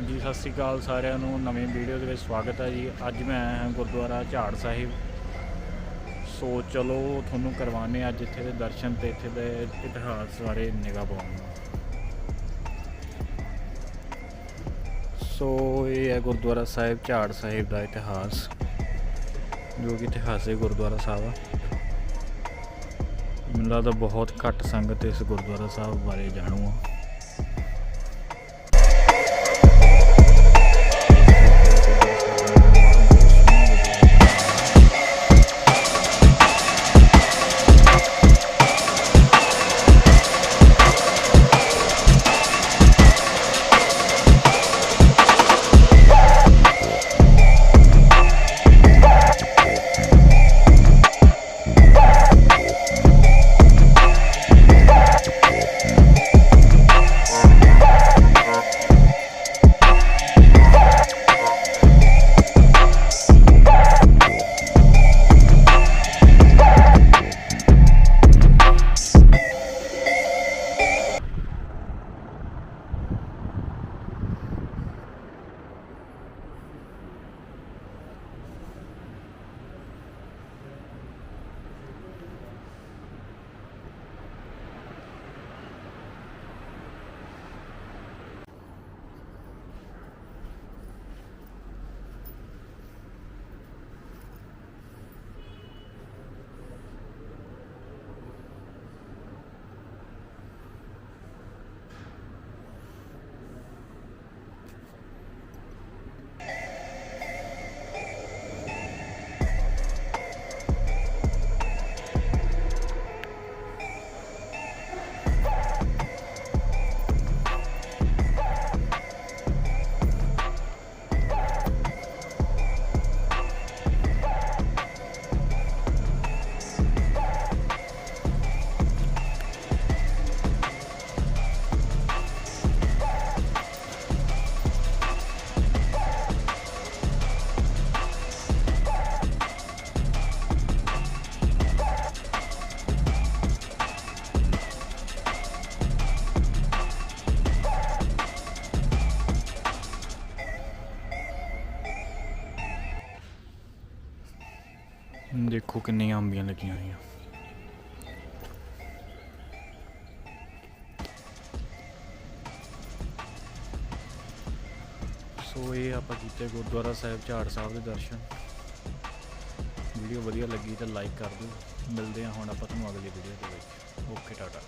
ਹਾਂਜੀ, ਸਤਿ ਸ੍ਰੀ ਅਕਾਲ ਸਾਰਿਆਂ ਨੂੰ। ਨਵੀਂ ਵੀਡੀਓ ਦੇ ਵਿੱਚ ਸਵਾਗਤ ਹੈ ਜੀ। ਅੱਜ ਮੈਂ ਆਇਆ ਹਾਂ ਗੁਰਦੁਆਰਾ ਝਾੜ ਸਾਹਿਬ। ਸੋ ਚਲੋ, ਤੁਹਾਨੂੰ ਕਰਵਾਉਂਦੇ ਹਾਂ ਅੱਜ ਇੱਥੇ ਦੇ ਦਰਸ਼ਨ ਤੇ ਇੱਥੇ ਦੇ ਇਤਿਹਾਸ ਬਾਰੇ ਨਿਗਾਹ ਪਾਉਂਦੇ ਸੋ ਇਹ ਹੈ ਗੁਰਦੁਆਰਾ ਸਾਹਿਬ, ਝਾੜ ਸਾਹਿਬ ਦਾ ਇਤਿਹਾਸ, ਜੋ ਕਿ ਇਤਿਹਾਸਿਕ ਗੁਰਦੁਆਰਾ ਸਾਹਿਬ ਆ। ਮੈਨੂੰ ਲੱਗਦਾ ਬਹੁਤ ਘੱਟ ਸੰਗਤ ਇਸ ਗੁਰਦੁਆਰਾ ਸਾਹਿਬ ਬਾਰੇ ਜਾਣੂ ਆ। ਦੇਖੋ ਕਿੰਨੀਆਂ ਅੰਬੀਆਂ ਲੱਗੀਆਂ ਹੋਈਆਂ। ਸੋ ਇਹ ਆਪਾਂ ਕੀਤੇ ਗੁਰਦੁਆਰਾ ਸਾਹਿਬ ਝਾੜ ਸਾਹਿਬ ਦੇ ਦਰਸ਼ਨ। ਵੀਡੀਓ ਵਧੀਆ ਲੱਗੀ ਤਾਂ ਲਾਈਕ ਕਰ ਦਿਓ। ਮਿਲਦੇ ਹਾਂ ਹੁਣ ਆਪਾਂ ਤੁਹਾਨੂੰ ਅਗਲੀ ਵੀਡੀਓ ਦੇ ਵਿੱਚ। Okay, tata.